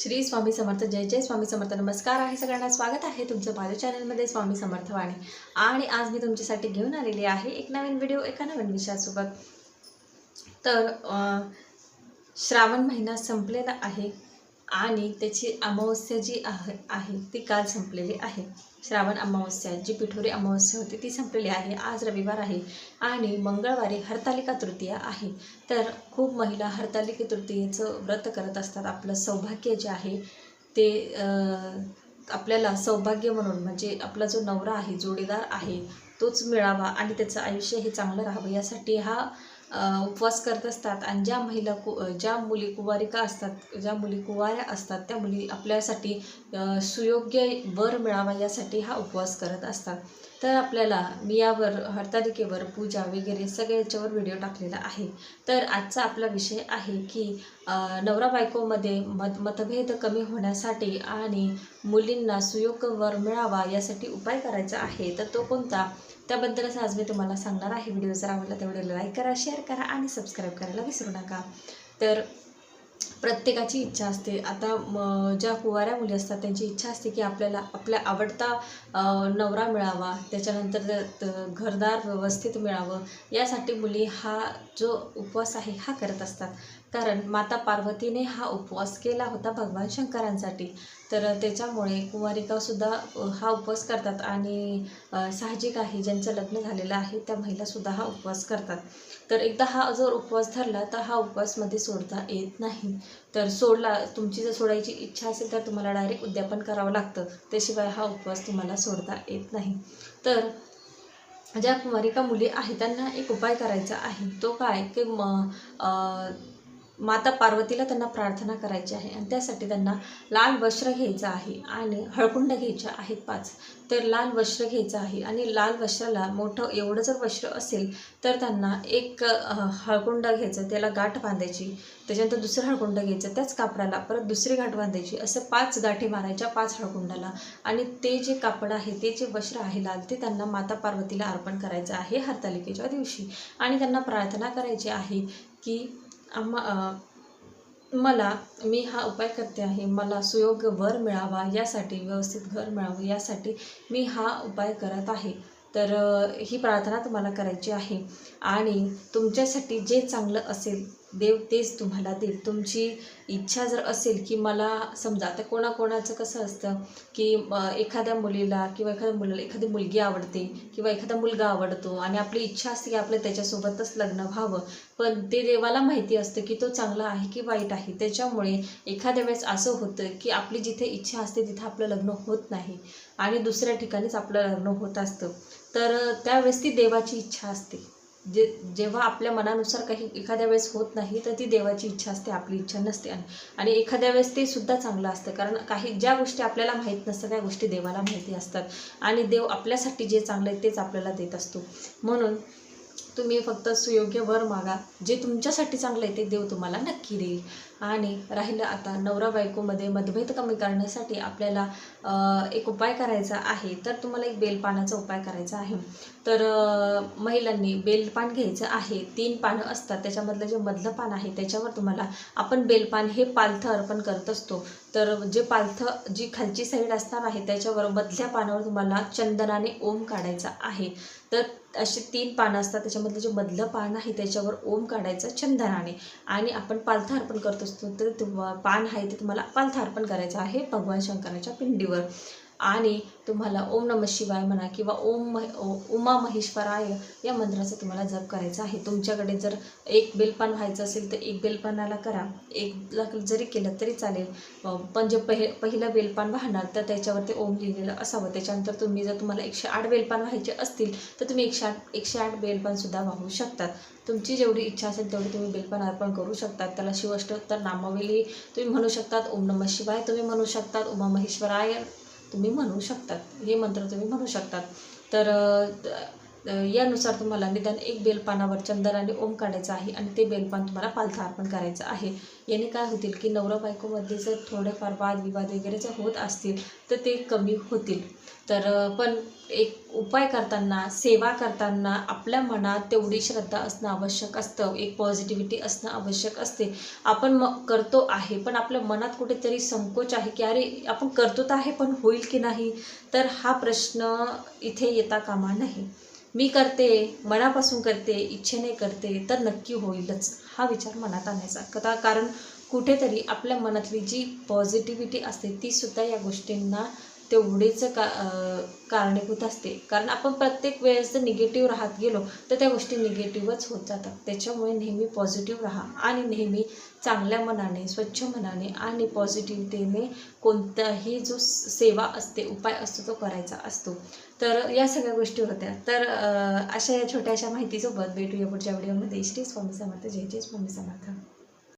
श्री स्वामी समर्थ जय जय स्वामी समर्थ. नमस्कार आहे सगळ्यांना. स्वागत आहे तुमचं माझ्या चॅनलमध्ये स्वामी समर्थ वाणी आणि आज मी तुमच्यासाठी घेऊन आलेली आहे एक नवीन व्हिडिओ एका नवीन विषयासोबत. तर श्रावण महिना संपलेला आहे. आणि त्याची अमावस्या जी आहे आहे ती काल संपलेली आहे. श्रावण अमावस्या जी पिठोरी अमावस्या होती ती संपलेली आहे. आज रविवार आहे आणि मंगळवारी हरतालिका तृतीया आहे. तर खूप महिला हरतालिका तृतीयेचं व्रत करत असतात. आपलं सौभाग्य जे आहे ते आपल्याला सौभाग्य म्हणून म्हणजे आपला जो नवरा आहे जोडीदार आहे तोच मिळावा आणि त्याचं आयुष्य हे चांगलं राहावं. यासाठी हा उपवास करत असतात आणि ज्या महिला कु ज्या मुली कुवारिका असतात ज्या मुली कुवाऱ्या असतात त्या मुली आपल्यासाठी सुयोग्य वर मिळावा यासाठी हा उपवास करत असतात. तर आपल्याला मी यावर हरतालिकेवर पूजा वगैरे सगळ्या याच्यावर व्हिडिओ टाकलेला आहे. तर आजचा आपला विषय आहे की नवरा बायकोमध्ये मत मतभेद कमी होण्यासाठी आणि मुलींना सुयोग्य वर मिळावा यासाठी उपाय करायचा आहे तर तो कोणता? त्याबद्दलच आज मी तुम्हाला सांगणार आहे. व्हिडिओ जर आवडला तेवढे लाईक करा शेअर करा आणि सबस्क्राईब करायला विसरू नका. तर प्रत्येकाची इच्छा असते. आता म ज्या कुवाऱ्या मुली असतात त्यांची इच्छा असते की आपल्याला आपल्या आवडता नवरा मिळावा. त्याच्यानंतर घरदार व्यवस्थित मिळावं. यासाठी मुली हा जो उपवास आहे हा करत असतात. कारण माता पार्वतीने हा उपवास केला होता भगवान शंकरांसाठी. तर त्याच्यामुळे कुमारिकासुद्धा हा उपवास करतात आणि साहजिक आहे ज्यांचं लग्न झालेलं आहे त्या महिलासुद्धा हा उपवास करतात. तर एकदा हा जर उपवास धरला तर हा उपवासमध्ये सोडता येत नाही. तर सोडला तुमची जर सोडायची इच्छा असेल तर तुम्हाला डायरेक्ट उद्यापन करावं लागतं. त्याशिवाय हा उपवास तुम्हाला सोडता येत नाही. तर ज्या कुमारिका मुली आहेत त्यांना एक उपाय करायचा आहे. तो काय? की म माता पार्वतीला त्यांना प्रार्थना करायची आहे आणि त्यासाठी त्यांना लाल वस्त्र घ्यायचं आहे आणि हळकुंड घ्यायच्या आहेत पाच. तर लाल वस्त्र घ्यायचं आहे आणि लाल वस्त्राला मोठं एवढं जर वस्त्र असेल तर त्यांना एक हळकुंड घ्यायचं त्याला गाठ बांधायची त्याच्यानंतर दुसरं हळकुंड घ्यायचं त्याच कापडाला परत दुसरी गाठ बांधायची असं पाच गाठी मारायच्या पाच हळकुंडाला. आणि ते जे कापड आहे ते जे वस्त्र आहे लाल ते त्यांना माता पार्वतीला अर्पण करायचं आहे हरतालिकेच्या दिवशी. आणि त्यांना प्रार्थना करायची आहे की आम्हा मला मी हा उपाय करते आहे. मला सुयोग्य वर मिळावा यासाठी व्यवस्थित घर मिळावं यासाठी मी हा उपाय करत आहे. तर ही प्रार्थना तुम्हाला करायची आहे. आणि तुमच्यासाठी जे चांगलं असेल देव तेच तुम्हाला देईल. तुमची इच्छा जर असेल की मला समजा आता कोणाकोणाचं कसं असतं की एखाद्या मुलीला किंवा एखाद्या मुलाला एखादी मुलगी आवडते किंवा एखादा मुलगा आवडतो आणि आपली इच्छा असते की आपलं त्याच्यासोबतच लग्न व्हावं पण ते देवाला माहिती असतं की तो चांगला आहे की वाईट आहे. त्याच्यामुळे एखाद्या वेळेस असं होतं की आपली जिथे इच्छा असते तिथे आपलं लग्न होत नाही आणि दुसऱ्या ठिकाणीच आपलं लग्न होत असतं. तर त्यावेळेस ती देवाची इच्छा असते. जे जेव्हा आपल्या मनानुसार काही एखाद्या वेळेस होत नाही तर ती देवाची इच्छा असते आपली इच्छा नसते. आणि आणि एखाद्या वेळेस ते सुद्धा चांगलं असतं. कारण काही ज्या गोष्टी आपल्याला माहीत नसतात त्या गोष्टी देवाला माहिती असतात. आणि देव आपल्यासाठी जे चांगलं आहे तेच आपल्याला देत असतो. म्हणून तुम्ही फक्त सुयोग्य वर मागा. जे तुमच्यासाठी चांगलं आहे ते देव तुम्हाला नक्की देईल. आणि राहिलं आता नवरा बायकोमध्ये मतभेद कमी करण्यासाठी आपल्याला एक उपाय करायचा आहे. तर तुम्हाला एक बेलपानाचा उपाय करायचा आहे. तर महिलांनी बेलपान घ्यायचं आहे. तीन पानं असतात. त्याच्यामधलं जे मधलं पान आहे त्याच्यावर तुम्हाला आपण बेलपान हे पालथं अर्पण करत असतो. तर जे पालथं जी खालची साईड असणार आहे त्याच्यावर मधल्या पानावर तुम्हाला चंदनाने ओम काढायचा आहे. तर असे तीन पानं असतात. त्याच्यामधलं जे मधलं पान आहे त्याच्यावर ओम काढायचं चंदनाने आणि आपण पालथं अर्पण करत असतो तर पान आहे ते तुम्हाला पालथं अर्पण करायचं आहे भगवान शंकराच्या पिंडीवर. आणि तुम्हाला ओम नम शिवाय म्हणा किंवा ओम मह उमा महेश्वराय या मंत्राचा तुम्हाला जप करायचा आहे. तुमच्याकडे जर एक बेलपान व्हायचं असेल तर एक बेलपानाला करा. एक जरी केलं तरी चालेल. पण जे पहि पहिलं बेलपान वाहणार तर त्याच्यावरती ओम लिहिलेलं असावं. त्याच्यानंतर तुम्ही जर तुम्हाला एकशे आठ बेलपान व्हायचे असतील तर तुम्ही एकशे आठ एकशे आठ बेलपानसुद्धा वाहू शकतात. तुमची जेवढी इच्छा असेल तेवढी तुम्ही बेलपान अर्पण करू शकतात. त्याला शिवष्टोत्तर नामावली तुम्ही म्हणू शकतात. ओम नम शिवाय तुम्ही म्हणू शकतात. उमा महेश्वराय तुम्ही म्हणू शकतात हे मंत्र तुम्ही म्हणू शकतात. तर यानुसार तुम्हाला निदान एक बेलपानावर चंदन आणि ओम काढायचं आहे आणि ते बेलपान तुम्हाला पालथा अर्पण करायचं आहे. याने काय होतील की नवरा बायकोमध्ये जर थोडेफार वादविवाद वगैरे जर होत असतील तर ते कमी होतील. तर पण एक उपाय करताना सेवा करताना आपल्या मनात तेवढी श्रद्धा असणं आवश्यक असतं. एक पॉझिटिव्हिटी असणं आवश्यक असते. आपण मग करतो आहे पण आपल्या मनात कुठेतरी संकोच आहे की अरे आपण करतो तर आहे पण होईल की नाही? तर हा प्रश्न इथे येता कामा नाही मी करते मनापासून करते इच्छेने करते तर नक्की होईलच हा विचार मनात आणायचा. कथा कारण कुठेतरी आपल्या मनातली जी पॉझिटिव्हिटी असते ती सुद्धा या गोष्टींना तेवढीच का कारणीभूत असते. कारण आपण प्रत्येक वेळेस जर निगेटिव्ह राहत गेलो तर त्या गोष्टी निगेटिव्हच होत जातात. त्याच्यामुळे नेहमी पॉझिटिव्ह राहा आणि नेहमी चांगल्या मनाने स्वच्छ मनाने आणि पॉझिटिव्हतेने कोणताही जो सेवा असते उपाय असतो तो करायचा असतो. तर या सगळ्या गोष्टी होत्या. तर अशा या छोट्याशा माहितीसोबत भेटूया पुढच्या व्हिडिओमध्ये श्री स्वामी समर्थ. जय जय स्वामी समर्थ.